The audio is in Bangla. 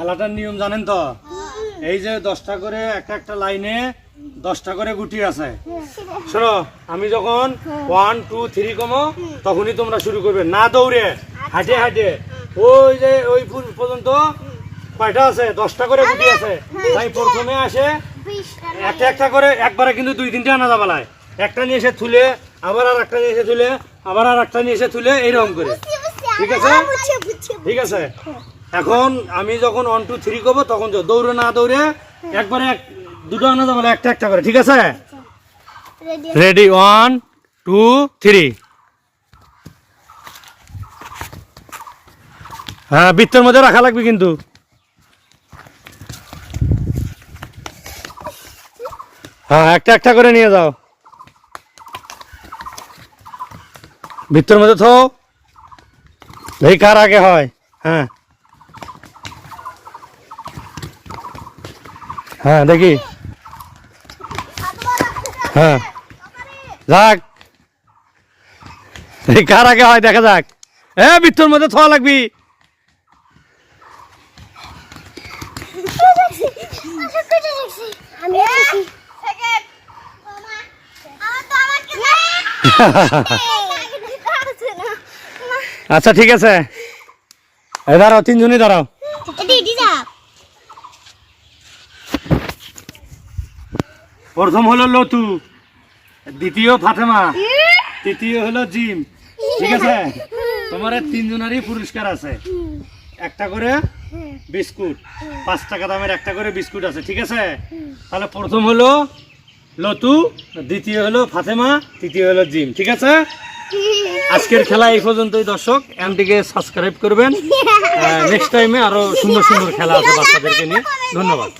খেলাটার নিয়ম জানেন তো? এই যে দশটা করে একটা একটা লাইনে দশটা করে গুটি আছে। শোনো আমি যখন ওয়ান টু থ্রি কমো তখনই তোমরা শুরু করবে। না দৌড়ে হাঁটে হাঁটে। ওই যে ওই পুর- পর্যন্ত কয়টা আছে? দশটা করে গুটি আছে। তাই প্রথমে আসে একটা একটা করে একবারে কিন্তু দুই তিনটে আনা যাবালায় একটা নিয়ে এসে তুলে আবার আর একটা নিয়ে এসে তুলে আবার আর একটা নিয়ে এসে তুলে এইরকম করে। ঠিক আছে? ঠিক আছে? এখন আমি যখন ওয়ান টু থ্রি করব তখন তো দৌড়ে না দৌড়ে একবারে এক দুটো আনা যাবে একটা একটা করে ঠিক আছে? রেডি ওয়ান টু থ্রি হ্যাঁ বৃত্তের মধ্যে রাখা লাগবে কিন্তু। হ্যাঁ একটা একটা করে নিয়ে যাও। বৃত্তের মধ্যে থো। দেখি কার আগে হয়? হ্যাঁ। হ্যাঁ দেখি। হ্যাঁ। যাক। কার আগে হয় দেখা যাক। হ্যাঁ বৃত্তর মধ্যে থোয়া লাগবি। আচ্ছা ঠিক আছে। দাঁড়াও তিনজনই দাঁড়াও। প্রথম হলো লতু, দ্বিতীয় ফাতেমা, তৃতীয় হলো জিম। ঠিক আছে? তোমার তিনজনেরই পুরস্কার আছে। একটা করে বিস্কুট, পাঁচ টাকা দামের একটা করে বিস্কুট আছে, ঠিক আছে? তাহলে প্রথম হলো লতু, দ্বিতীয় হলো ফাতেমা, তৃতীয় হলো জিম, ঠিক আছে? আজকের খেলা এই পর্যন্তই, দর্শক। এমটিকে সাবস্ক্রাইব করবেন। নেক্সট টাইমে আরও সুন্দর সুন্দর খেলা আছে বাচ্চাদেরকে নিয়ে। ধন্যবাদ।